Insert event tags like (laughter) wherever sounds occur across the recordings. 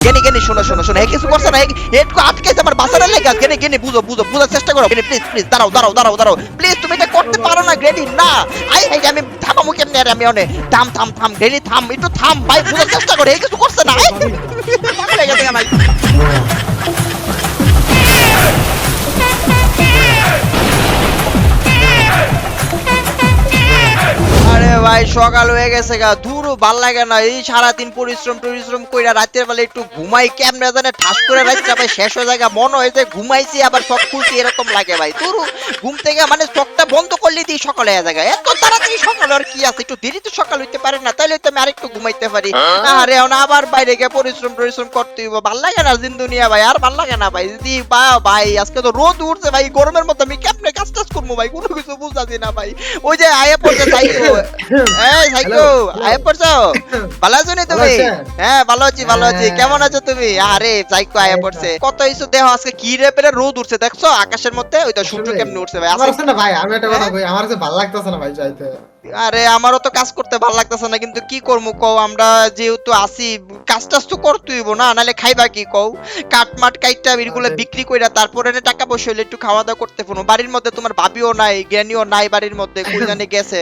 গেনি গেনি শোনো শোনো শোনো কিছু করছে না হেড আটকে আটকাইছে আমার বাসার লেগে গেনি গেনি বুঝো বুঝো বুঝার চেষ্টা করো। গেনি প্লিজ প্লিজ দাঁড়াও দাঁড়াও দাঁড়াও দাঁড়াও। প্লিজ তুমি এটা করতে পারো না গ্রেডি না। আই আই আমি থামামু কেমনে? আরে আমি অনে থাম থাম থাম গেনি থাম একটু থাম ভাই বুঝার চেষ্টা করো এই কিছু করছে না (laughs) ভাই, সকাল হয়ে গেছে গা। দূর ভালো লাগে না। এই সারাদিন পরিশ্রম পরিশ্রম কইরা রাতের বেলা একটু ঘুমাই, কেমনে জানে ঠাস করে রাতটা ভাই শেষ হয়ে যায়। মনে হয় যে ঘুমাইছি, আবার চোখ খুলছি, এরকম লাগে ভাই। তোর ঘুম থেকে মানে চোখটা বন্ধ করলে দিই সকালে হয়ে যায় এত তাড়াতাড়ি সকাল, আর কি আছে? একটু দেরি তো সকাল হইতে পারে না, তাইলে তো আমি আরেকটু ঘুমাইতে পারি। আরে এখন আবার বাইরে গিয়ে পরিশ্রম পরিশ্রম করতে হইব। ভালো লাগে না জিন দুনিয়া ভাই, আর ভালো লাগে না ভাই। দি বা ভাই, আজকে তো রোদ উঠছে ভাই, গরমের মধ্যে আমি কেমনে কাজ টাজ করব ভাই? কোনো কিছু বুঝতেছি না ভাই। ওই যে আয়া পড়ছে সাইকো এই সাইকো আয়া পড়ছো? (coughs) ভালো আছো নি তুমি? হ্যাঁ ভালো আছি ভালো আছি। হ্যাঁ। কেমন আছো তুমি? আরে সাইকো আয়া পড়ছে। কত ইসু দেহ আজকে? কি রে পেরে রোদ উঠছে দেখছ? আকাশের মধ্যে? ওই তো সূর্য কেমনে উঠছে ভাই? আমার না ভাই আমি একটা কথা হ্যাঁ? কই আমার কাছে ভালো লাগতেছে না ভাই যাইতে। আরে আমারও তো কাজ করতে ভালো লাগতেছে না কিন্তু কি করব কও? আমরা যেহেতু আসি কাজ টাজ তো করতে হইব না নালে খাইবা কি কও? কাঠ মাঠ কাইটটা এগুলো বিক্রি কইরা তারপরে টাকা পয়সা হইলে একটু খাওয়া দাওয়া করতে পারব বাড়ির মধ্যে তোমার ভাবিও নাই জ্ঞানীও নাই বাড়ির মধ্যে কই জানে গেছে।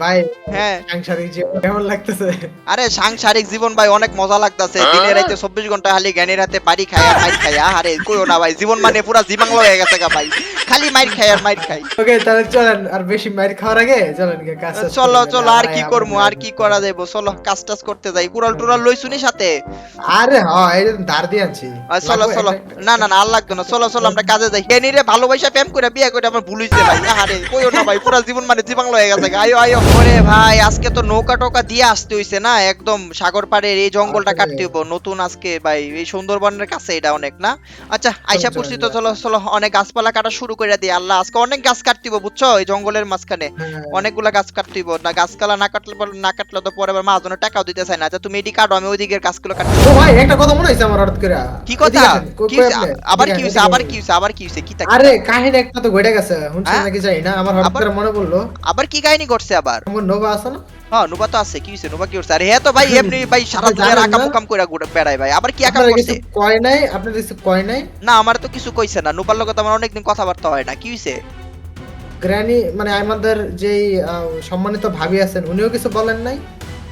ভাই হ্যাঁ। সাংসারিক জীবন কেমন লাগতেছে? আরে সাংসারিক জীবন ভাই অনেক মজা লাগতেছে। দিনে রাতে চব্বিশ ঘণ্টা খালি জ্ঞানী রাতে বাড়ি খাই আর মাইর খাই আরে কইও না ভাই জীবন মানে পুরা জীবাংলা হয়ে গেছে গা ভাই। খালি মাইর খাই আর মাইর খাই ওকে তাহলে চলেন আর বেশি মাইর খাওয়ার আগে চলেন চলো চলো আর কি করব আর কি করা যাইবো চলো কাজ টাজ করতে যাই। কুড়াল টুরাল লইছুনি সাথে? আরে হ্যাঁ এই ধার দিয়ে আর চলো চলো। না না না আর লাগতো না। চলো চলো আমরা কাজে যাই। এনি রে ভালোবাসা প্রেম করে বিয়ে করে আমার ভুল হইছে ভাই। আরে কইও না ভাই পুরো জীবন মানে হয়ে গেছে আয়ো আয়ো ওরে ভাই আজকে তো নৌকা টোকা দিয়ে আসতে হইছে না? একদম সাগর পাড়ের এই জঙ্গলটা। কাটতে হইব। নতুন আজকে ভাই এই সুন্দরবনের কাছে এটা অনেক না? আচ্ছা আইসা পড়ছি তো চলো। চলো অনেক গাছপালা কাটা শুরু করে দিই। আল্লাহ আজকে অনেক গাছ কাটতে হইব বুঝছ? এই জঙ্গলের মাঝখানে। হ্যাঁ। অনেকগুলা গাছ কাটতে হইব না গাছপালা না কাটলে না কাটলে তো পরে আবার মাহাজনের টাকাও দিতে চায় না। আচ্ছা তুমি এটি কাটো আমি ওই দিকের গাছগুলো কাটতে ও ভাই একটা কথা মনে হইছে আমার হঠাৎ করে। কি কথা? কি? আপনি? আবার কি হইছে? আবার কি হইছে? আবার কি হইছে? কি তা আরে কাহিনী একটা তো ঘটে গেছে শুনছেন হ্যাঁ? নাকি যাই না আমার হঠাৎ? করে মনে পড়ল। আবার কি কাহিনী ঘটছে আবার? আমার নোভা আছে না? হ্যাঁ নুবা তো আছে কি হইছে? নুবা কি করছে আরে হ্যাঁ তো ভাই এমনি ভাই সারা আপনি জানেন আকাম না? কইরা ঘুরে বেড়ায় ভাই। আবার কি আকাম করছে? কিছু কয় নাই? আপনার কিছু কয় নাই? না আমার তো কিছু কইছে না। নুবার লগে তো আমার অনেকদিন কথাবার্তা হয় না। কি হইছে? গ্র্যানি মানে আমাদের যেই সম্মানিত ভাবি আছেন উনিও কিছু বলেন নাই?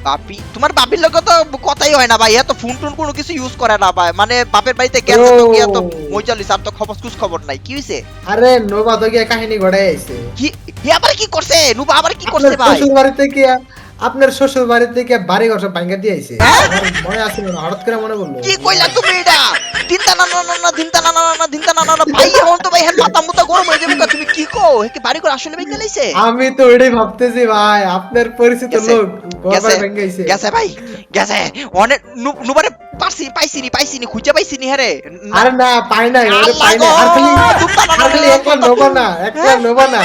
বাপি তোমার বাপির লগে তো কথাই হয় না ভাই এত ফোন টোন কোনো কিছু ইউজ করে না ভাই। মানে বাপের বাড়িতে গেছে তো গিয়া তো ও। মইজালিস আর তো খবর কুছ খবর নাই কি হইছে? আরে নোভা তো গিয়ে কাহিনী ঘটাই আইছে। কি হে আবার কি করছে? নুবা আবার কি করছে ভাই? শ্বশুর বাড়িতে কি আপনার শ্বশুর বাড়িতে কি বাড়ি ঘর সব ভাঙ্গা দিয়ে আইছে হ্যাঁ? মনে আছে না হঠাৎ করে মনে পড়ল। কি কইলা তুমি এটা? দিনতা না না না না দিনতা না না না দিনতা না না না ভাই এখন তো ভাই হ্যাঁ মাথা মুতা গরম হয়ে যাবে তুমি কি কো একে বাড়ি করে আসলে ভেঙে গেলাইছে আমি তো ওইটাই ভাবতেছি ভাই আপনার পরিচিত লোক গেছে, গেছে ভাই গেছে। অনেক নুবারে পারছি পাইছিনি পাইছিনি খুঁজে পাইছিনি হ্যারে না- আরে না পাই নাই ওরে আল্লাহ পাই নাই। আর খালি না, আর খালি না, একলা দুধটা- না একলা হ্যাঁ? নোভা না।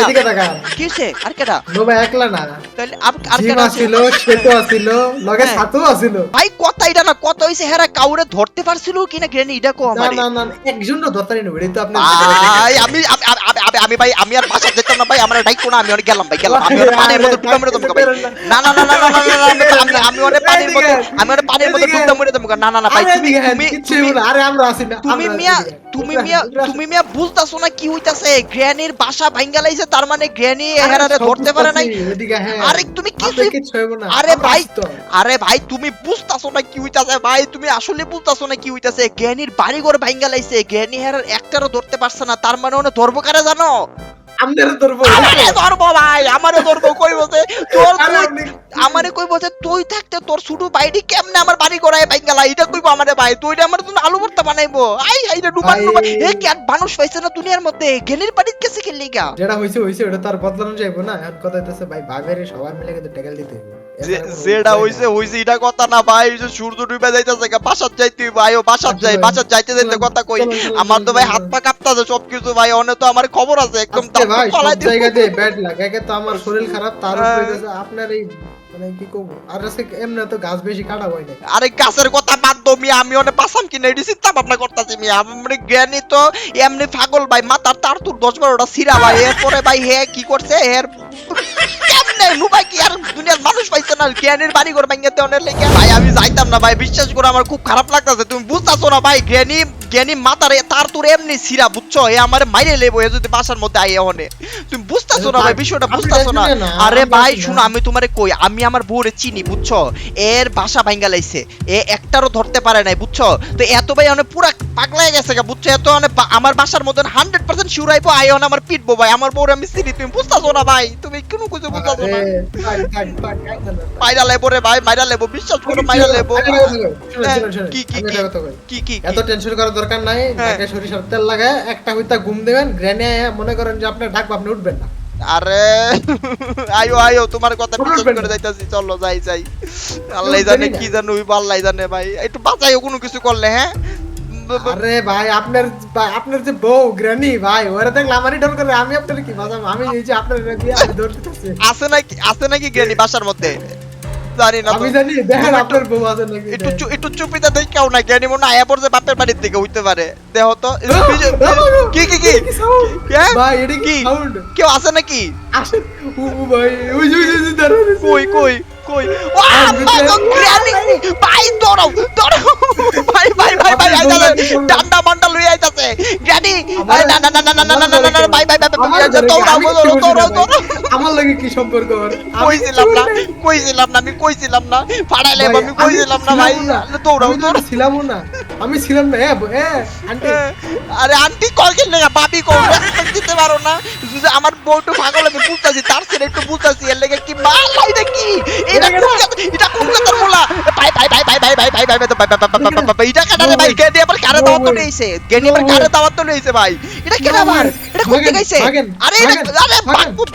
এদিকে তাকান কি হইছে? আর কেডা? নোভা একলা না। তাহলে আর- আর কেডা? আছিল শ্বেত আছিল লগে হ্যাঁ। সাতু আছিল ভাই কথা এটা না কত হইছে হেরা কাউরে ধরতে পারছিল কিনা গ্রেনি এটা কো না আমারে। না না না, একজন তো দরকারই নেই এটা তো আপনি ভাই আমি আমি আমি- ভাই আমি আর বাসা যেতাম না ভাই আমার ডাইকো না আমি অনেক গেলাম ভাই গেলাম। আমি পানির মধ্যে ডুবে মরে ভাই। না না না না না না না, না, আমি- অনেক পানির মধ্যে আমি অনেক পানির মধ্যে এদিকে। ডুবে মরে যাব না না না ভাই তুমি তুমি। আরে আমরা আছি না তুমি মিয়া তুমি মিয়া। তুমি মিয়া বুঝতাছো না কি হইতাছে গ্র্যানির বাসা ভাঙ্গা লাইছে তার মানে গ্র্যানি হেরারে ধরতে পারে নাই হ্যাঁ। আরে তুমি। আরে ভাই, আরে ভাই তুমি বুঝতাছো না কি হইতাছে ভাই তুমি আসলে বুঝতাছো না কি হইতাছে জ্ঞানীর বাড়ি ঘর ভাঙ্গা লাইছে জ্ঞানী হেরার একটারও ধরতে পারছে না তার মানে ওনে ধরবো কারে জানো ধরবো, আমারে ধরবো ভাই আমারে ধরবো কই বসে তোর আরে তুই- আপনি- আমারে কই বসে তুই থাকতে তোর ছোট ভাইটি কেমনে আমার বাড়ি করায় ভাঙ্গালা এটা কইবো আমারে ভাই তুই আমার জন্য আলু ভর্তা বানাইবো। I I ডুবান ডুবান। এ কি আর মানুষ পাইছে না দুনিয়ার মধ্যে? জ্ঞানীর বাড়িতে কেসে লিগা যেটা হইছে হইছে ওটা তো বদলানো যাইবো না। এখন কথা হইতেছে ভাই ভাবের সবাই মিলে কিন্তু ট্যাকেল দিতে যেটা হইছে হইছে এটা কথা না ভাই যে সূর্য ডুবে যাইতেছে বাসাত যাইতে হইবো আয়ো বাসাত যাই বাসাত যাইতে যাইতে কথা কই। আমার তো ভাই হাত পা কাঁপতাছে সবকিছু ভাই অনে তো আমার খবর আছে একদম ভাই কলাই সব জায়গাতে ব্যাড লাগ একে তো আমার শরীর খারাপ তার হ্যাঁ। উপরে আপনার এই মানে কি কব আর আছে এমনি তো গাছ বেশি কাটা হয় না আরে গাছের কথা বাদ আমি অনেক পাসাম কিনে এটি চিন্তা ভাবনা করতেছি আমার জ্ঞানী তো এমনি পাগল ভাই মাথার তার তোর দশ বারোটা সিরা ভাই। এরপরে ভাই হে কি করছে? এর কি আর দুনিয়ার মানুষ পাইছে না? জ্ঞানের বাড়ি ঘর ভাঙিয়ে দেওয়ার লেগে। ভাই আমি যাইতাম না ভাই। বিশ্বাস করে আমার খুব খারাপ লাগতাছে। তুমি বুঝতাছো না ভাই জ্ঞানী মাতারে তার তোর এমনি সিরা বুঝছ? এ আমার মাইরে লেবো এ যদি বাসার মধ্যে হনে তুমি বুঝতাছো না ভাই বিষয়টা বুঝতাছো না? আরে আমি ভাই শুনো আমি তোমারে কই আমি আমার বউরে চিনি বুঝছ? এর বাসা ভাঙ্গা লাইছে। এ একটারও ধরতে পারে নাই বুঝছ? তো এত ভাই অনেক পুরা পাগলাই গেছে গা বুঝছ? এত অনেক আমার বাসার মধ্যে হান্ড্রেড পার্সেন্ট শিউর আইবো আই অন আমার পিটবো ভাই। আমার বউরে আমি চিনি তুমি বুঝতাছো না ভাই? তুমি কোনো কিছু বুঝতাছো থাক। মাইরা লেবো রে ভাই মাইরা লেবো বিশ্বাস করো মাইরা লেবো। হ্যাঁ, কি কি কি কি কি এত টেনশন করার দরকার নাই হ্যাঁ। তাকে সরিষার তেল লাগায় একটা হইতা ঘুম দেবেন গ্রেনে মনে করেন যে আপনার ডাকবো আপনি উঠবেন না। আরে আয়ো আয়ো তোমার কথা বিশ্বাস করে যাইতাছি চলো যাই যাই। আল্লাহ জানে কি জানো আল্লাহ জানে ভাই। একটু বাঁচাইও কোনো কিছু করলে হ্যাঁ? আরে ভাই আপনার আপনার যে বউ গ্রানি ভাই ওরা দেখলে আমারই ডর করে আমি আপনার কি বাজাবো? আমি এই যে আপনার ধরতেছি। আছে নাকি আছে নাকি জ্ঞানী বাসার মধ্যে? জানি না আমি জানি দেখেন আপনার বউ আছে নাকি একটু চু- একটু চুপিতে দেখাও না জ্ঞানী মনে আয়া পড়ছে বাপের বাড়ির থেকে হইতে পারে। দেহ তো (laughs) কি কি কি? হ্যাঁ? ভাই এটা কি কি? কেউ আছে নাকি? আসেন। ও ও ভাই ওই ওই যে, ওই যে দাঁড়ানো কই কই? কই ও আম্মা ভিতরে- গো ভাই দৌড়াও দৌড়াও ভাই ভাই ভাই ভাই আইতাছে? ডান্ডা মান্ডা লই আইতাছে গ্রানি না না না না না না না না ভাই ভাই ভাই করছি দৌড়াও ভাই? দৌড়াও আমার লাগে কি সম্পর্ক আর কইছিলাম না। কইছিলাম না আমি কইছিলাম না ফাড়াইলে ভাই, আমি কইছিলাম না ভাই। দৌড়াও তো দৌড়াও না আমি ছিলাম না এ আন্টি আরে আন্টি কল কেন না কল রেসপেক্ট দিতে পারো না আমার বউটু পাগল আমি বুঝতাছি তার ছেলে একটু বুঝতাছি এর লেগে কি মাল এটা কি এটা কথা- এটা কোন কথা বলা ভাই ভাই ভাই ভাই ভাই ভাই ভাই ভাই ভাই ভাই ভাই ভাই ভাই এটা কেন ভাই গেনি আবার কারে দাওয়াত তো লইছে গেনি আবার কারে দাওয়াত তো লইছে ভাই এটা কেন আবার এটা করতে গেছে আরে আরে।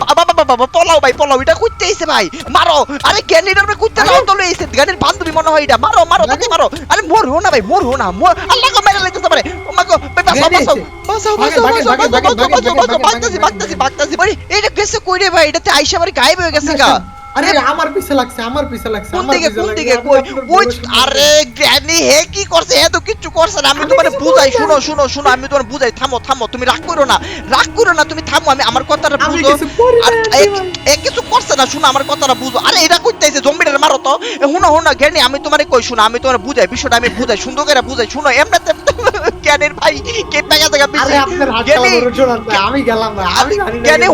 বাবা বাবা বাবা পলাও ভাই পলাও এটা করতে আইছে ভাই মারো আরে গেনির আমরা করতে দাওয়াত তো লইছে গেনির বান্ধবী মনে হয় এটা মারো মারো তাকে মারো আরে মোর হো না ভাই মোর হো না মোর আল্লাহ গো মেরে লাইতেছে পারে। ও মা গো ভাই বাঁচাও গেনি বাঁচাও এসে। বাঁচাও ভাগেন, বাঁচাও ভাগেন, বাঁচাও ভাগেন, বাঁচাও ভাগেন, বাঁচাও বাঁচাও ভাগেন, বাঁচাও ভাগেন, বাঁচতেছি ভাগেন, বাঁচতেছি বাঁচতেছি ভাই এটা গেছে কই রে ভাই? এটাতে আইসা বাড়ি গায়েব হয়ে গেছে গা। (laughs) আরে আমার পিছে লাগছে আমার পিছে লাগছে আমার দিকে কোন দিকে? কই ওই আরে হে কি করছে? হে তো কিচ্ছু করছে না আমি তোমারে বুঝাই শুনো শুনো শুনো আমি তোমার বুঝাই থামো থামো তুমি রাগ করো না রাগ করো না তুমি থামো আমি আমার কথাটা বুঝো। আর এ- কিছু করছে না শুনো আমার কথাটা বুঝো। আরে এটা কইতেছে জম্বিটার মারো তো। এ হুনো আমি তোমারে কই শুনো আমি তোমার বুঝাই বিষয়টা আমি বুঝাই সুন্দর করে বুঝাই শুনো এমনিতে জ্ঞানীর ভাই? কে টাকা টাকা আমি গেলাম না আমি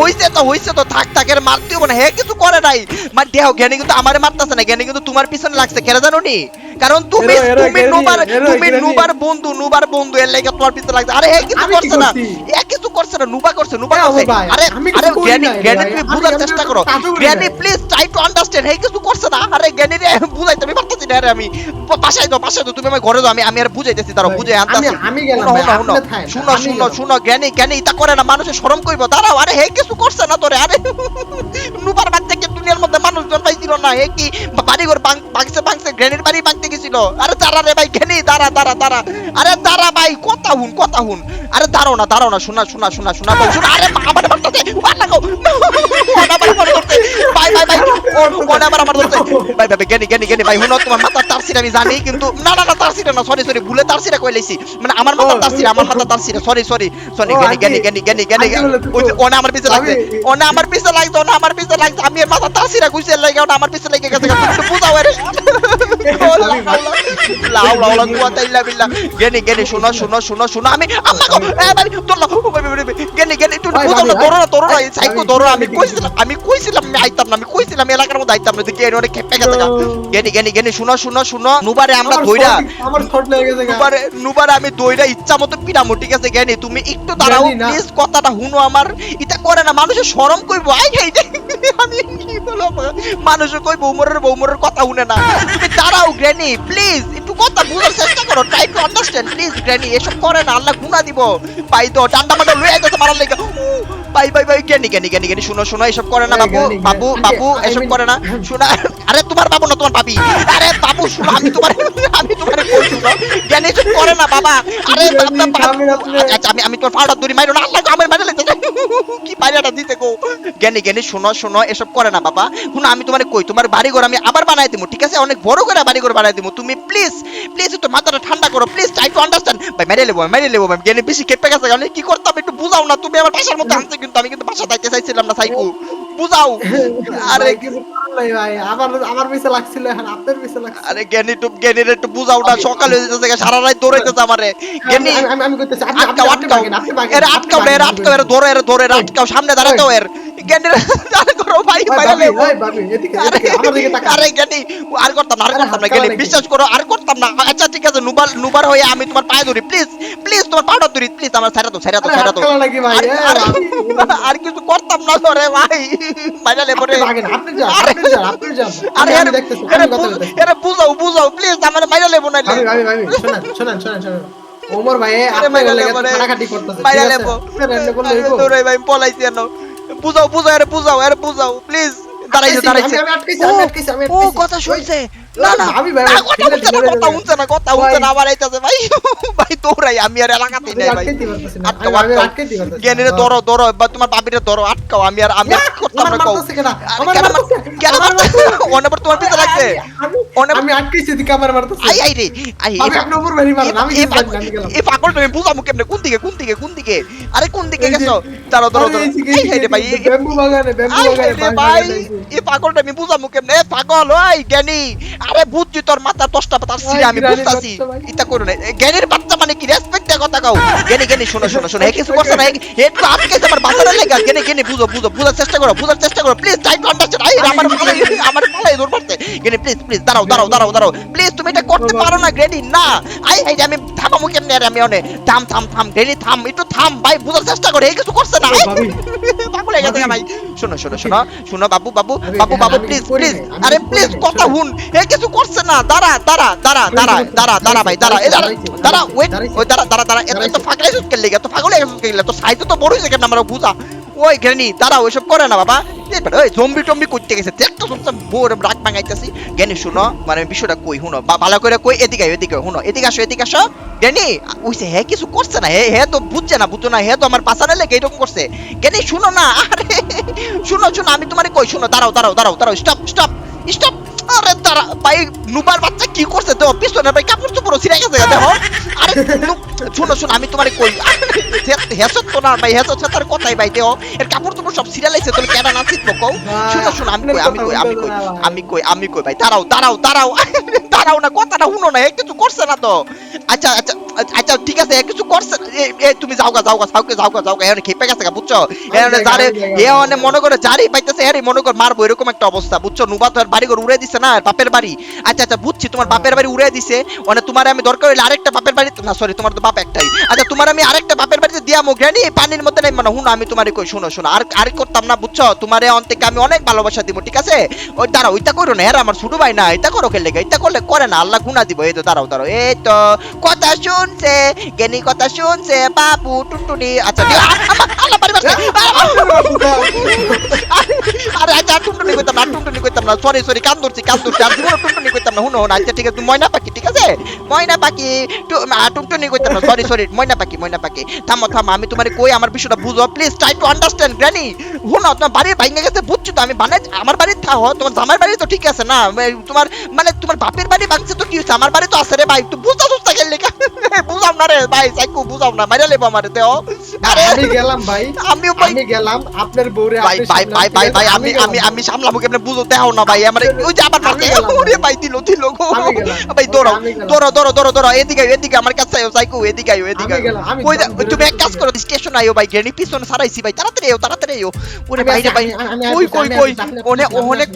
হইছে তো হইছে তো থাক থাক এর মারতে হবে না। হে কিছু করে নাই। মানে দেহ জ্ঞানী কিন্তু আমারে মারতাছে না জ্ঞানী কিন্তু তোমার পিছনে লাগছে কেন জানো নি? কারণ তুমি তুমি নুবার তুমি। নুবার বন্ধু নুবার বন্ধু এর লাগে তোমার পিছনে লাগছে। আরে হে কিছু করছে না। করছি? করছে না নুবা করছে নুবা করছে। আরে আরে জ্ঞানী জ্ঞানী তুমি বুঝার চেষ্টা করো। জ্ঞানী প্লিজ ট্রাই টু আন্ডারস্ট্যান্ড হে কিছু করছে না। আরে জ্ঞানী রে বুঝাইতে আমি পারতেছি না আরে আমি বাসায় দাও বাসায় দাও তুমি আমার ঘরে দাও আমি আমি আর বুঝাইতেছি তারও ভাই, বুঝে আনতাছি আমি- গেলাম শুনো, শুনো, শুনো জ্ঞানী জ্ঞানী ইতা করে না মানুষের শরম দাঁড়াও আরে হে কিছু করছে না তোরে আরে নুবার বাচ্চাকে দুনিয়ার মধ্যে মানুষ জন্মাইছিল না? হে কি বাড়ি ঘর ভাঙছে ভাঙছে জ্ঞানীর বাড়ি ভাঙতে গেছিল? আরে দাঁড়া রে ভাই জ্ঞানী দাঁড়া দাঁড়া দাঁড়া। আরে দাঁড়া ভাই কথা হুন কথা হুন। আরে দাঁড়াও না দাঁড়াও না শোনা শোনা শোনা শোনা শোনা শোনা আরে বাবা বাবা আমি জানি লাউ লাউ গেনি গেনি শোনো শোনো শোনো শোনো আমি আম্মা গো গেনি গেনি একটু বুঝাও না ধরো আমি কইছিলাম আমি কইছিলাম আমি আইতাম না আমি কইছিলাম এলাকার মধ্যে আইতাম না দেখি এর অনেক খেপে গেছে গা। জ্ঞানী জ্ঞানী জ্ঞানী শোনো শোনো শোনো নুবারে আমরা দইরা আমার শর্ট লেগে গেছে। নুবারে নুবারে আমি দইরা ইচ্ছা মতো পিরামো ঠিক আছে জ্ঞানী তুমি একটু দাঁড়াও প্লিজ কথাটা শুনো আমার। এটা করে না মানুষের শরম কইবো আই হেই আমি কি বলব? মানুষে কই বৌমরের বৌমরের কথা শুনে না। তুমি দাঁড়াও গ্র্যানি প্লিজ কথা বুঝার চেষ্টা করো try to understand please granny এসব করে না আল্লাহ গুণা দিব। পাই তো ডান্ডা মান্ডা লয়ে গেছে মারার লেগে। বাই বাই বাই জ্ঞানী জ্ঞানী জ্ঞানী জ্ঞানী শুনো শুনো এসব করে না এই বাবু বাবু বাবু এসব করে না শোনা আরে তোমার বাবু না তোমার ভাবি। আরে বাবু শুনো আমি তোমার আমি তোমার কই শুনো এসব করে না বাবা। আরে বাবা, বাবা, আপনি। আচ্ছা আমি আমি দড়ি মাইরো না আল্লাহ আমার লেগে। কি পাইরাটা দিতে গো। জ্ঞানী জ্ঞানী শোনো শোনো এসব করে না বাবা। শুনো আমি তোমার কই তোমার বাড়ি ঘর আমি আবার বানাই দিমু ঠিক আছে? অনেক বড় করে বাড়ি ঘর বানাই দিমু। তুমি প্লিজ প্লিজ একটু মাথাটা ঠান্ডা করো। প্লিজ ট্রাই টু আন্ডারস্ট্যান্ড ভাই মেরে নেব মেরে নেব ভাই। গেলে বেশি কেপে গেছে কি করতাম? একটু বুঝাও না তুমি আমার বাসার মধ্যে। আনছে কিন্তু আমি কিন্তু বাসা থাকতে চাইছিলাম না সাইকু। বুঝাও। আরে ভাই, কিছু করার নাই ভাই আমার আমার পিছে লাগছিল এখন আপনার পিছে লাগছে আরে জ্ঞানী একটু জ্ঞানীর একটু বুঝাও না সকালে হয়ে যেতেছে সারা রাত দৌড়াইতেছে আমারে। জ্ঞানী আমি- আমি আমি আপনি আপনি আটকাও আটকাও। ভাগেন, আপনি ভাগেন, এর আটকাও এর আটকাও এর ধরো এর ধরো এর আটকাও সামনে দাঁড়াতো এর। জ্ঞানীর আরে করো ভাই ওই বাইরে ভাবি, লেবো ওই ভাবি, এদিকে, আরে এদিকে, আমার দিকে তাকান। আরে জ্ঞানী আর করতাম না আর করতাম না জ্ঞানী বিশ্বাস করো আর করতাম না। আচ্ছা ঠিক আছে নুবার নুবার হয়ে আমি তোমার পায়ে ধরি প্লিজ প্লিজ তোমার পাটা ধরি প্লিজ আমার ছাড়া তো ছাড়া তো ছাড়া তো? আরে- (laughs) কিছু করতাম না তো রে ভাই। বাইরে পরে আপনি যান, আপনি যান, আপনি যান। আরে বুঝাও বুঝাও প্লিজ আমার বাইরে লেবো না শোনেন, শোনেন, শোনেন, শোনেন। ওমর ভাই আরে বাইরে লেবো কাটাকাটি করতেছে, বাইরে ঠিক আছে? লেবো আপনার এমনি করলে আরে হইবো? দৌড়াই ভাই পলাইছি এনো বুঝাও বুঝাও আরে বুঝাও আরে বুঝাও প্লিজ দাঁড়াইছে আটকাইছি, দাঁড়াইছে আমি- আমি আটকাইছি, আমি ও, ও কথা শুনছে না না ভাবি, ভাই, কথা ঢিলে, না কথা ঢিলে। না কথা ভাই। উঠছে না আবার আইতাছে ভাই ভাই দৌড়াই আমি আর এলাকাতেই নাই ভাই আটকাইতে পারতেছি না, আটকাও আমি- আমি আটকাও আটকাইতে পারতেছি না। জ্ঞানীরে ধরো ধরো বা তোমার বাবিরে ধরো আটকাও আমি আর আমি করতাম না কও কেন? আরে আমার কেন মার- মারতেছে, কেন আমার মারতেছে? মারতেছে। অনেকবার তোমার পিছে লাগছে আমি- আটকাইছি এদিকে আমার মারতেছে। আই আই রে আই আমি উপর বাড়ি আমি। এই পাগল তুমি বুঝামু কেমনে কোন দিকে কোন দিকে কোন দিকে আরে কোন দিকে গেছো দাঁড়াও দাঁড়াও দাঁড়াও এই হাই রে ভাই এই- ব্যাম্বু বাগানে, ব্যাম্বু বাগানে, ভাই, ভাই এই পাগলটা আমি বুঝামু কেমনে এ পাগল ওই জ্ঞানী আরে বুঝছি তোর মাথা দশটা পাতার সিরে আমি বুঝতাছি। বাচ্চা করো না। জ্ঞানীর বাচ্চা মানে কি? রেসপেক্ট দিয়ে কথা কও। জ্ঞানী জ্ঞানী শোনো শোনো শোনো। কিছু করছে না? একটু আটকেছে আমার বাচ্চাটা লেগে জ্ঞানী জ্ঞানী বুঝো বুঝো বুঝার চেষ্টা করো বুঝার চেষ্টা করো। Please try to understand I আমার আমার মালাই দূর করতে জ্ঞানী প্লিজ প্লিজ দাঁড়াও দাঁড়াও দাঁড়াও দাঁড়াও। প্লিজ তুমি এটা করতে পারো না গ্রেডি না। আই হাই আমি থামামু কেমনে আরে আমি অনে থাম থাম থাম গ্রেডি থাম একটু থাম ভাই বুঝার চেষ্টা করে। হে কিছু করছে না? পাগল হয়ে গেছে ভাই। শোনো শোনো শোনো। শোনো বাবু বাবু বাবু বাবু প্লিজ প্লিজ আরে প্লিজ কথা। হুন হে কিছু করছে না। দাঁড়া দাঁড়া দাঁড়া দাঁড়া দাঁড়া দাঁড়া ভাই দাঁড়া। এই দাঁড়া দাঁড়া ওয়েট ওই দাঁড়া দাঁড়া দাঁড়া। এত এত। ফাঁকলে সুত কেলে তো পাগল হয়ে গেছে কেলে তো সাইজ তো বড় হয়েছে কেন আমরা বুঝা? ওই গ্রেনি দাঁড়া ওইসব করে না বাবা। ওই জম্বি টম্বি করতে গেছে। দেখতো শুনছো বোর রাগ ভাঙাইতেছি। জ্ঞানী শুনো মানে বিষয়টা কই শুনো বা ভালো করে কই এদিকে এদিকে শুনো এদিকে আসো এদিকে আসো। জ্ঞানী ওইসে হে কিছু করছে না হে হে তো বুঝছে না বুঝছ না হে তো আমার পাশানে লেগে এরকম করছে। জ্ঞানী শুনো না আরে শুনো শুনো আমি তোমারে কই শুনো দাঁড়াও দাঁড়াও দাঁড়াও দাঁড়াও স্টপ স্টপ স্টপ আরে তারা ভাই নুবার বাচ্চা কি করছে? দেখো পিছনে ভাই কাপড় চোপড় ছিঁড়ে গেছে দেখো। আরে শোনো শোনো আমি তোমারে কই হেসত তো না ভাই হেসত ছাতার কথাই ভাই দেও এর কাপড় চোপড় সব ছিঁড়ে লাইছে তুমি কেন না চিতবো কও? শোনো শোনো আমি কই আমি কই আমি কই আমি কই আমি কই ভাই দাঁড়াও দাঁড়াও দাঁড়াও। (laughs) দাঁড়াও না কথাটা শুনো না কিছু করছে না তো। আচ্ছা আচ্ছা আচ্ছা ঠিক আছে কিছু করছে এ তুমি যাওগা যাওগা যাওকে যাওগা যাওগা এখন খেপে গেছে গা, বুঝছ? এখানে যারে এ অনে মনে করে যারি পাইতেছে হ্যারি মনে কর মারবো এরকম একটা অবস্থা বুঝছ? নুবা তো আর বাড়ি ঘর উড়ে দিছে না বাপের বাড়ি। আচ্ছা আচ্ছা বুঝছি তোমার বাপের বাড়ি উড়ে দিছে মানে তোমার আমি দরকার হইলে আরেকটা বাপের বাড়ি না সরি তোমার তো বাপ একটাই। আচ্ছা তোমার আমি আরেকটা বাপের বাড়িতে দিয়া মো গ্রানি পানির মধ্যে নাই মানে হুনো আমি তোমারে কই শুনো শুনো আর আর করতাম না বুঝছ? তোমার অন্তে আমি অনেক ভালোবাসা দিব ঠিক আছে? ওই দাঁড়াও ওইটা করো না হ্যাঁ আমার ছোট ভাই না এটা করো খেলে এটা করলে করে না আল্লাহ গুণা দিব এই তো দাঁড়াও দাঁড়াও এই তো কথা শুনছে জ্ঞানী কথা শুনছে বাবু টুনটুনি আচ্ছা (laughs) আরে আচ্ছা আর টুনটুনি কইতাম না টুনটুনি হুনো আচ্ছা আমি বাড়ির ভাঙে গেছে, বুঝছ তো? আমি বানাই, আমার বাড়ির থাও তোমার জামার বাড়ি তো ঠিক আছে না? তোমার মানে তোমার বাপের বাড়ি ভাঙছে তো কি হচ্ছে আমার বাড়ি তো আছে রে ভাই তুই বুঝতা সুস্তা গেলে বুঝাও না রে ভাই, সাইকু না, মাইরা লেবো আমার দেও আরে গেলাম ভাই। আমিও ভাই আমি গেলাম আপনার বউরে ভাই ভাই ভাই ভাই ভাই আমি আমি আমি সামলাবো কেমনে বুঝো দেও না ভাই। আমার ওই যে আবার আমি ওরে ভাই। দিল দিল গো। ভাই দৌড়াও আমি। দৌড়াও দৌড়াও দৌড়াও দৌড়াও এদিকে এদিকে আমার কাছে আইও সাইকো এদিকে আইও এদিকে ওই তুমি এক কাজ করো স্টেশন আইও ভাই গ্রেনি পিছনে সারাইছি ভাই তাড়াতাড়ি আইও তাড়াতাড়ি আইও ওরে ভাই রে ভাই আমি- আমি কই কই কই? ওনে আপনি-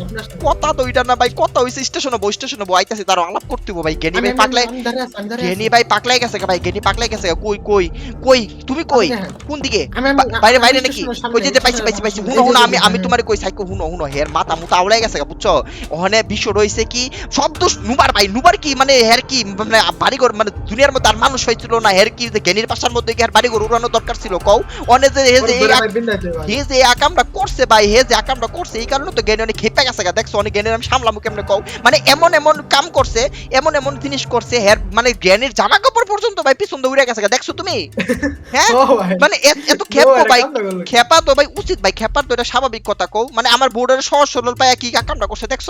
কথা তো ওইটা না ভাই কথা হইছে স্টেশনে বই স্টেশনে বই আইতাছি তারও আলাপ করতে হইবো ভাই। গেনি ভাই আমি- পাগলাই আমি আমি গেনি ভাই পাগলাই গেছে ভাই গেনি পাগলাই গেছে। কই কই কই তুমি কই? কোন দিকে? আমি- আমি- বাইরে আমি বাইরে নাকি কই যে যে পাইছি পাইছি পাইছি। হুনো এই হুনো আমি আমি। তোমারে কই সাইকো হুনো হুনো হের মাথা মুতা আউলাই গেছে গা, বুঝছ ওখানে বিশ্ব রইছে কি সব দোষ নুবার ভাই নুবার কি মানে হের কি মানে বাড়িঘর মানে দুনিয়ার মধ্যে আর মানুষ হয়েছিল না হের কি যে জ্ঞানীর পাশার মধ্যে কি আর বাড়িঘর উড়ানো দরকার ছিল কও অনে যে হে যে। হে যে আকামটা করছে ভাই হে যে আকামটা করছে এই কারণে তো জ্ঞানী অনেক খেপে গেছে গা দেখছ অনেক জ্ঞানীর আমি সামলামু কেমনে কও মানে এমন এমন কাম করছে এমন এমন জিনিস করছে হের মানে জ্ঞানীর জামা কাপড় পর্যন্ত ভাই পিছন দিয়ে উড়ে গেছে গা, দেখছ তুমি (laughs) হ্যাঁ মানে এত- খেপো ভাই। খেপা তো ভাই উচিত ভাই খেপার তো এটা স্বাভাবিক কথা কও। মানে আমার বোর্ডের সহজ সরল পায় কি কামটা করছে দেখছ?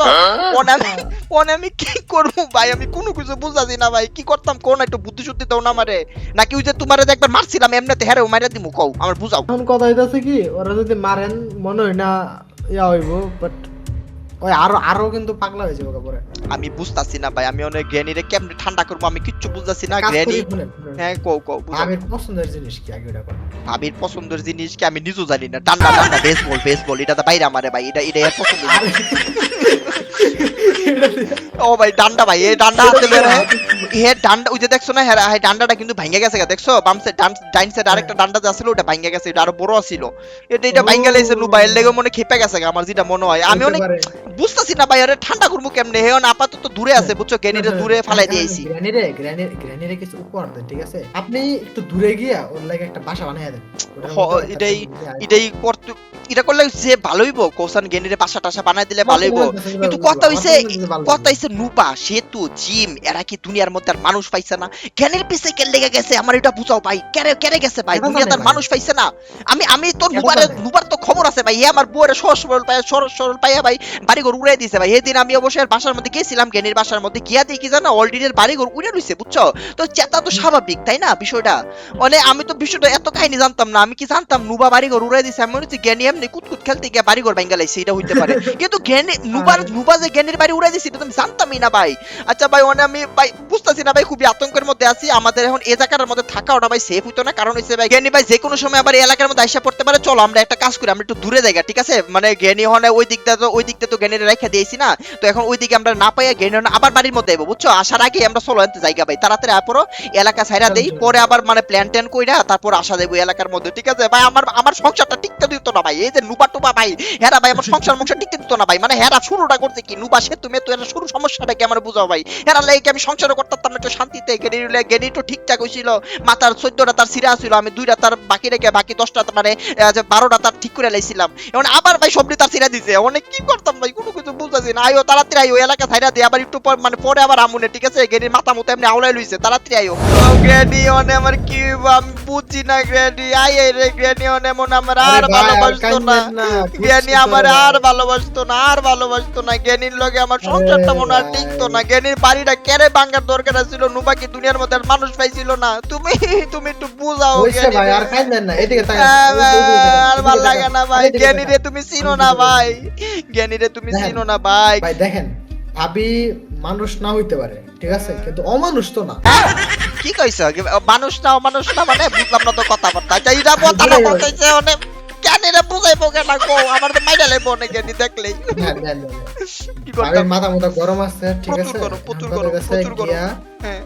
ওনে আমি কি করব ভাই? আমি কোনো কিছু বুঝাছি না ভাই কি করতাম কোন একটু বুদ্ধি শুদ্ধি দাও না আমারে। নাকি ওই যে তোমার একবার মারছিলাম এমনিতে হ্যাঁ মাইরা দিমু কও আমার বুঝাও। এখন কথা হইতাছে কি ওরা যদি মারেন মনে হয় না ইয়া হইব বাট ওই আরও আরও কিন্তু পাগলা হয়ে যাবে পরে আমি বুঝতাছি না ভাই আমি অনেক গ্র্যানিরে কেমনে ঠান্ডা করব? আমি কিচ্ছু বুঝতাছি না গ্র্যানি। হ্যাঁ কও কও ভাবির পছন্দের জিনিস কি আগে ভাবির পছন্দের জিনিস কি আমি নিজেও জানি না। ডান্ডা ডান্ডা বেসবল বেসবল এটা তো বাইরে আমারে ভাই এটা এটা এর পছন্দের ও ভাই ডান্ডা ভাই এই ডান্ডা হে ডান্ডা ওই যে দেখছ না হ্যাঁ হ্যাঁ ডান্ডাটা কিন্তু ভাঙ্গা গেছে গা, দেখছ? ডাইন সাইড আরেকটা ডান্ডা যে ছিল ওটা ভাঙ্গা গেছে এটা আরও বড় ছিল এটা এটা ভাঙ্গা লাইছে নু ভাই এর লেগে মনে খেপে গেছে আমার যেটা মনে হয়। আমি অনেক। বুঝতাছি না ভাই আরে ঠান্ডা করব কেমনে? হে অন আপাতত দূরে আছে বুঝছ? গ্যানিরে (laughs) দূরে ফালাই দিয়েছি গ্যানিরে গ্যানিরে গ্যানিরে কিছু উপহার দেন ঠিক আছে? আপনি একটু দূরে গিয়া ওর লাগে একটা বাসা বানায় দেন। এটাই- এটাই করতে এটা করলে যে কৌসান পাশা টাশা বানাই দিলে কিন্তু কথা হইছে কথা হইছে নুবা সেতু জিম এরা কি দুনিয়ার মধ্যে আর মানুষ পাইছে না? জ্ঞানের পিছে কে লেগে গেছে আমার এটা বুঝাও ভাই। কেরে কেরে গেছে ভাই? এটা দুনিয়া তার মানুষ পাইছে না। আমি আমি তো এটা নুবারে নুবার তো খবর আছে ভাই আমার বউয়ের সহজ সরল পায় সরল সরল পাইয়া ভাই বাড়ি ঘর উড়াই দিছে ভাই। সেদিন আমি অবশ্যই বাসার মধ্যে গেছিলাম জ্ঞানীর বাসার মধ্যে। গিয়া দেখি জানো অলরেডি বাড়ি ঘর উড়ে রইছে বুঝছ? তো চেতা তো স্বাভাবিক তাই না বিষয়টা? মানে আমি তো বিষয়টা এত কাহিনী জানতাম না। আমি কি জানতাম নুবা বাড়ি ঘর উড়াই দিছে? আমি মনে হচ্ছে জ্ঞানী এমনি কুতকুত খেলতে গিয়ে বাড়ি ঘর ভাঙ্গা লাইছে এটা হইতে পারে। (laughs) কিন্তু জ্ঞানী নুবার নুবা যে জ্ঞানীর বাড়ি উড়াই দিছে এটা তো আমি জানতামই না ভাই। আচ্ছা ভাই মানে আমি ভাই বুঝতেছি না ভাই খুবই আতঙ্কের মধ্যে আছি। আমাদের এখন এই জায়গাটার মধ্যে থাকা ওটা ভাই সেফ হইতো না। কারণ হচ্ছে ভাই জ্ঞানী ভাই যে কোনো সময় আবার এই এলাকার মধ্যে আইসা পড়তে পারে। চলো আমরা একটা কাজ করি আমরা একটু দূরে জায়গা ঠিক আছে? মানে জ্ঞানী হনে ওই দিকটা তো ওই দিকটা তো জ্ঞানীর রেখে দিয়েছি না। তো এখন ওই দিকে আমরা না পাইয়া জ্ঞানী হনে আবার বাড়ির মধ্যে আইবো বুঝছ? আসার আগে আমরা চলো এনতে জায়গা ভাই তাড়াতাড়ি আপরো এলাকা ছাইরা দেই পরে আবার মানে প্ল্যান ট্যান কইরা তারপর আসা দেবো এলাকার মধ্যে ঠিক আছে? ভাই, আমার আমার সংসারটা টিকতে দিত না ভাই। এই যে নুবা টুবা ভাই, হেরা ভাই, আমার সংসার মংসার টিকতে দিত না ভাই। মানে হেরা শুরুটা করতে কি? নুবা সে তুমি তো এর শুরু সমস্যাটা কি আমার বুঝাও ভাই? হেরা লাগে আমি সংসার করতাম না, একটু শান্তিতে। গেড়ি গেড়ি তো ঠিকঠাক হইছিল। মাথার চোদ্দটা তার সিরা ছিল, আমি দুইটা তার বাকি রেখে বাকি দশটা মানে বারোটা তার ঠিক করে লাইছিলাম। এখন আবার ভাই সবটি তার সিরা দিছে। অনেক কি করতাম ভাই? কোনো কিছু বুঝতেছি না। আইও তাড়াতাড়ি আয়ো, এলাকা ছাইরা দিয়ে আবার একটু মানে পরে আবার আমুনে, ঠিক আছে? গেড়ির মাথা মতো এমনি আউলাই লইছে। তাড়াতাড়ি আইও গ্রেডি অনে আমার কি? আমি বুঝছি না গ্রেডি আই আই রে আমার আর ভালোবাসতো না। জ্ঞানী আমার আর ভালোবাসতো না আর ভালোবাসতো না। জ্ঞানীর লগে আমার সংসারটা মনে আর টিকতো না। জ্ঞানীর বাড়িটা কেড়ে ভাঙার দরকার ছিল নুবা কি দুনিয়ার মধ্যে আর মানুষ পাইছিল না। তুমি তুমি একটু বুঝাও আর জ্ঞানীরে। কাইন্দেন না এদিকে তাকান আহ, ওই যে এদিকে তাকান, আর এদিকে ভালো লাগে না ভাই। এদিকে জ্ঞানীরে তুমি চিনো না ভাই। জ্ঞানীরে তুমি চিনো না ভাই। ভাই দেখেন ভাবি মানুষ না হইতে পারে ঠিক আছে? কিন্তু অমানুষ তো না। হ্যাঁ? কি কইছ? মানুষ না মানুষ না মানে বুঝলাম না তো কথাবার্তা। আচ্ছা এটা কথা না। বলতেছে অনেক জ্ঞানীরে বুঝাইবো কেন? কো আমার তো মাইরা লাইবো অনেক জ্ঞানী দেখলেই। কি করতাম? মাথা মাথা গরম আছে ঠিক আছে? প্রচুর গরম, প্রচুর গরম। গিয়া হ্যাঁ।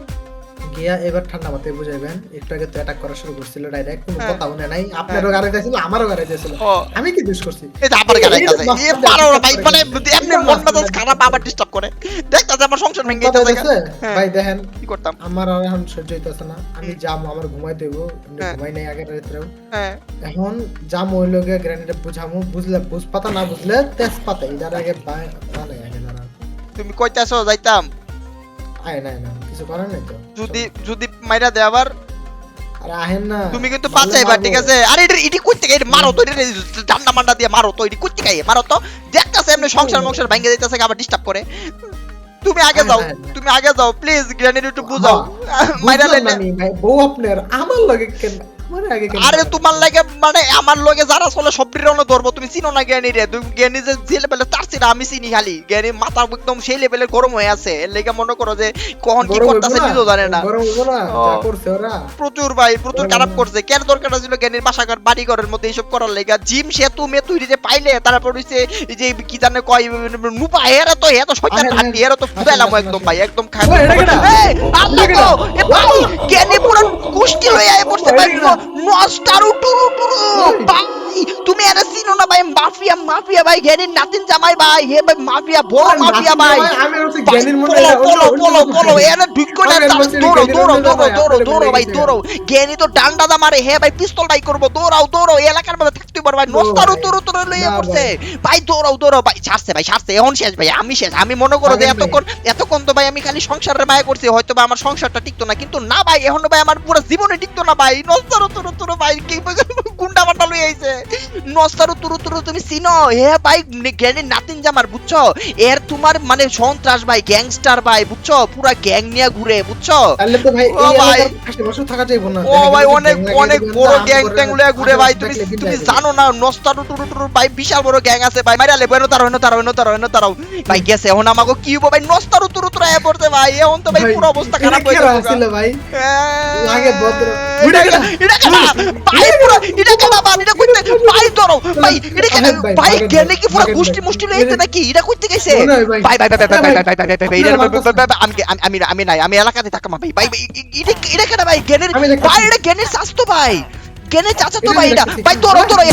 গিয়া এবার ঠান্ডা মাথায় বুঝাইবেন একটু আগে তো অ্যাটাক করা শুরু করছিল ডাইরেক্ট কোনো হ্যাঁ। কথা মনে নাই। আপনারও গাড়ি দিয়েছিল আমারও গাড়ি দিয়েছিল আমি কি দোষ করছি? গাড়ি কাছে এ পারো না ভাই মানে এমনি মন মেজাজ খারাপ আবার ডিস্টার্ব করে। দেখতাছে আমার সংসার ভেঙে হইতেছে? হ্যাঁ। ভাই দেখেন কি করতাম? আমার আর এখন সহ্য হইতেছে না। আমি যাম আমার ঘুমাই দেবো এমনি হ্যাঁ। ঘুমাই নাই আগের রাত্রেও। হ্যাঁ। এখন যাম ওই গ্রানিটে বুঝামু বুঝলে না বুঝলে তেজপাতা এটার আগে বা- বানাই আগে দাঁড়া। তুমি কইতাছো যাইতাম। আয় নাই না কিছু করার নাই তো। যদি যদি মাইরা দে আবার না তুমি কিন্তু বাঁচাইবা ঠিক আছে? আরে এটা এটি কইতে গাই মারো তো ঠান্ডা মান্ডা দিয়ে মারো তো ইডি কইতে গাই মারো তো। দেখতাছে এমনি সংসার মংসার ভেঙে যাইতাছে আবার ডিস্টার্ব করে। তুমি আগে হ্যাঁ, যাও হ্যাঁ, হ্যাঁ। তুমি আগে যাও প্লিজ গ্র্যানির একটু বুঝাও। মাইরা বউ আপনার আমার লগে কেন আরে তোমার লাগে মানে আমার লগে যারা চলে সব বিরণ ধরবো তুমি চিনো না জ্ঞানী রে? তুমি জ্ঞানী যে যে লেভেলে তার চিনা আমি চিনি খালি। জ্ঞানী মাথা একদম সেই লেভেলে গরম হয়ে আছে। এর লেগে মনে করো যে কখন কি করতেছে? নিজেও জানে না। প্রচুর ভাই প্রচুর খারাপ করছে। কেন দরকার ছিল জ্ঞানীর বাসাঘর বাড়ি ঘরের মধ্যে এইসব করার লেগা? জিম সেতু মেতু যে পাইলে তারপর হইছে যে কি জানে কয় নুপা এরা তো এরা তো শয়তান হান্ডি এরা তো ফুদাইলাম একদম ভাই একদম খাই আল্লাহ এ ভাই জ্ঞানী পুরো কুষ্টি লইয়া এ পড়ছে ভাই টুরু টুরু ভাই তুমি এরা চিনো না ভাই মাফিয়া মাফিয়া ভাই জ্ঞানীর নাতিন জামাই ভাই হে ভাই মাফিয়া বড় মাফিয়া ভাই ভাই, ভাই, পলো, পলো, পলো, ভাই। এরা ঢুক তার- বলছি, দৌড়ো, দৌড়ো, দৌড়ো, দৌড়ো, দৌড়ো, ভাই, দৌড়ো। জ্ঞানী তো ডান্ডা দা মারে, হে ভাই, পিস্তল করব, দৌড়াও, এই এলাকার মধ্যে থাকতে পারো, ভাই, দৌড়ো, নস্তার ভাই। উত্তর লইয়া পড়ছে। ভাই, দৌড়াও, দৌড়াও, ভাই, ছাড়ছে, ভাই, ছাড়ছে, এখন শেষ, ভাই, আমি শেষ। আমি মনে করো যে এতক্ষণ এতক্ষণ তো ভাই আমি খালি সংসারের মায়া করছি হয়তো বা আমার সংসারটা টিকতো না কিন্তু না ভাই এখন ভাই আমার পুরো জীবনে টিকতো না ভাই ভাই নস্তারু তুরু তুরু ভাই কি গুন্ডা বাটা লই আইছে? নস্তারু তুরু তুরু তুমি চিনো? হে ভাই নাতিন জামার বুঝছ? এর তোমার মানে সন্ত্রাস ভাই গ্যাংস্টার ভাই বুঝছ? পুরা গ্যাং নিয়ে ঘুরে বুঝছ? তাহলে তো ভাই ও ভাই। থাকা যাইবো না। ও ভাই অনেক অনেক বড় গ্যাং ট্যাং লয়ে ঘুরে ভাই তুমি তুমি জানো না নস্তারু টুরু টুরু ভাই বিশাল বড় গ্যাং আছে ভাই মাইরা লে বেনো তার হইনো তার হইনো তার হইনো তারাও। ভাই গেছে এখন আমাকে কি হব ভাই? নস্তারু তুরু তুরু আয়া পড়ছে ভাই এখন তো ভাই পুরো অবস্থা খারাপ হয়ে গেছে ভাই। এটা কেডা? এটা কেডা? ভাই পুরো এটা কেডা বাপ? এটা কইতে ভাই ধরো ভাই এটা কেডা? ভাই, গেলে কি পুরো গুষ্টি মুষ্টি লইতে নাকি এটা কইতে গেছে ভাই। ভাই ভাই ভাই ভাই ভাই ভাই ভাই আমি আমি- আমি নাই আমি এলাকাতে থাকা ভাই ভাই এটা এটা কেডা ভাই দেখতেছি। ভাই এটা গেনের স্বাস্থ্য ভাই গেনের চাচা তো ভাই এটা ভাই ধরো ধরো